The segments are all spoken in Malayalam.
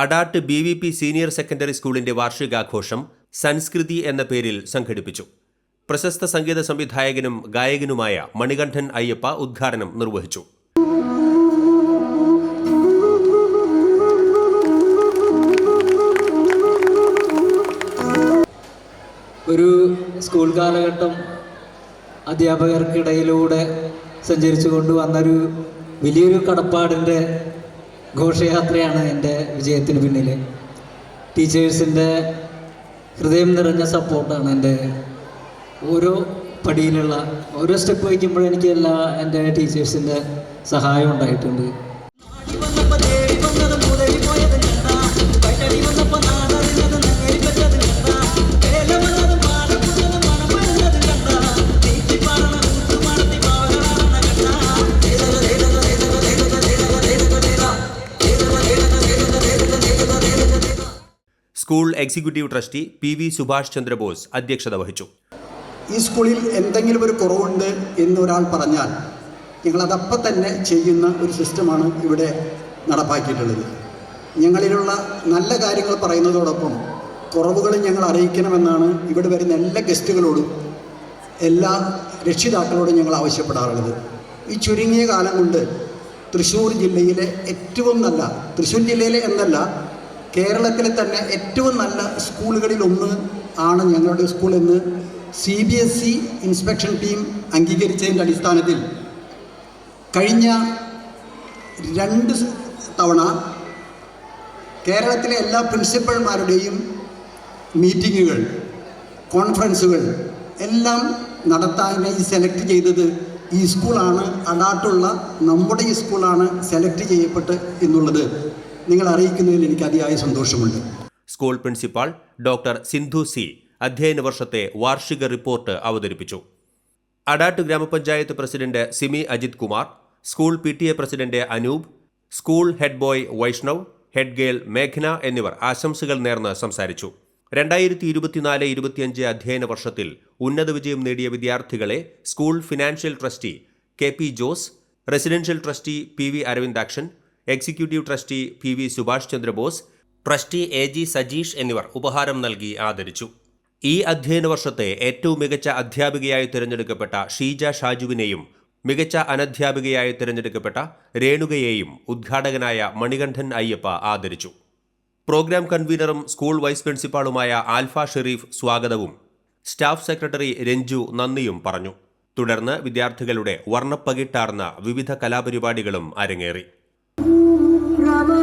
Adat B V P senior secondary സ്കൂളിന്റെ വാർഷികാഘോഷം സംസ്കൃതി എന്ന പേരിൽ സംഘടിപ്പിച്ചു. പ്രശസ്ത സംഗീത സംവിധായകനും ഗായകനുമായ മണികണ്ഠൻ അയ്യപ്പ ഉദ്ഘാടനം നിർവഹിച്ചു. ഒരു സ്കൂൾ കാലഘട്ടം അധ്യാപകർക്കിടയിലൂടെ സഞ്ചരിച്ചു കൊണ്ടുവന്നൊരു വലിയൊരു കടപ്പാടിന്റെ ഘോഷയാത്രയാണ് എന്റെ വിജയത്തിന് പിന്നിൽ ടീച്ചേഴ്സിന്റെ ഹൃദയം നിറഞ്ഞ സപ്പോർട്ടാണ് എന്റെ ഓരോ പടിയിലുള്ള ഓരോ സ്റ്റെപ്പ് വയ്ക്കുമ്പോഴും എനിക്ക് എല്ലാ എന്റെ ടീച്ചേഴ്സിന്റെ സഹായം ഉണ്ടായിട്ടുണ്ട്. School executive trustee P V Subhash Chandrabose അധ്യക്ഷത വഹിച്ചു. ഈ സ്കൂളിൽ എന്തെങ്കിലും ഒരു കുറവുണ്ട് എന്ന് ഒരാൾ പറഞ്ഞാൽ ഞങ്ങളതപ്പം തന്നെ ചെയ്യുന്ന ഒരു സിസ്റ്റമാണ് ഇവിടെ നടപ്പാക്കിയിട്ടുള്ളത്. ഞങ്ങളിലുള്ള നല്ല കാര്യങ്ങൾ പറയുന്നതോടൊപ്പം കുറവുകളും ഞങ്ങൾ അറിയിക്കണമെന്നാണ് ഇവിടെ വരുന്ന എല്ലാ ഗസ്റ്റുകളോടും എല്ലാ രക്ഷിതാക്കളോടും ഞങ്ങൾ ആവശ്യപ്പെടാറുള്ളത്. ഈ ചുരുങ്ങിയ കാലം കൊണ്ട് തൃശ്ശൂർ ജില്ലയിലെ ഏറ്റവും നല്ല തൃശ്ശൂർ ജില്ലയിലെ എന്നല്ല കേരളത്തിലെ തന്നെ ഏറ്റവും നല്ല സ്കൂളുകളിൽ ഒന്ന് ആണ് ഞങ്ങളുടെ സ്കൂൾ എന്ന് C B S E inspection team അംഗീകരിച്ചതിന്റെ അടിസ്ഥാനത്തിൽ കഴിഞ്ഞ രണ്ട് തവണ കേരളത്തിലെ എല്ലാ പ്രിൻസിപ്പൽമാരുടെയും മീറ്റിങ്ങുകൾ കോൺഫറൻസുകൾ എല്ലാം നടത്താനായി സെലക്ട് ചെയ്തത് ഈ സ്കൂളാണ്. അടാട്ടുള്ള നമ്മുടെ ഈ സ്കൂളാണ് സെലക്ട് ചെയ്യപ്പെട്ട് എന്നുള്ളത്. നിങ്ങൾ അറിയിക്കുന്നതിൽ എനിക്ക് അതിയായ സന്തോഷമുണ്ട്. School principal doctor Sindhu C അധ്യയന വർഷത്തെ വാർഷിക റിപ്പോർട്ട് അവതരിപ്പിച്ചു. Adat grama panchayat president Simi Ajith Kumar school P T A president Anoop school head boy Vaishnav head girl മേഘന എന്നിവർ ആശംസകൾ നേർന്ന് സംസാരിച്ചു. രണ്ടായിരത്തി ഇരുപത്തിനാല് ഇരുപത്തിയഞ്ച് അധ്യയന വർഷത്തിൽ ഉന്നത വിജയം നേടിയ വിദ്യാർത്ഥികളെ school financial trustee K P Jose residential trustee P V Aravindakshan executive trustee P V Subhash Chandrabose trustee A G Sajeesh എന്നിവർ ഉപഹാരം നൽകി ആദരിച്ചു. ഈ അധ്യയന വർഷത്തെ ഏറ്റവും മികച്ച അധ്യാപികയായി തിരഞ്ഞെടുക്കപ്പെട്ട ഷീജ ഷാജുവിനെയും മികച്ച അനധ്യാപികയായി തിരഞ്ഞെടുക്കപ്പെട്ട രേണുകയെയും ഉദ്ഘാടകനായ മണികണ്ഠൻ അയ്യപ്പ ആദരിച്ചു. പ്രോഗ്രാം കൺവീനറും സ്കൂൾ വൈസ് പ്രിൻസിപ്പാളുമായ ആൽഫ ഷെറീഫ് സ്വാഗതവും സ്റ്റാഫ് സെക്രട്ടറി രഞ്ജു നന്ദിയും പറഞ്ഞു. തുടർന്ന് വിദ്യാർത്ഥികളുടെ വർണപ്പകിട്ടാർന്ന വിവിധ കലാപരിപാടികളും അരങ്ങേറി.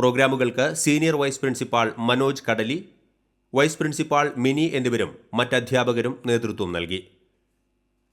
പ്രോഗ്രാമുകൾക്ക് senior vice principal Manoj Kadali vice principal Mini എന്നിവരും മറ്റധ്യാപകരും നേതൃത്വം നൽകി.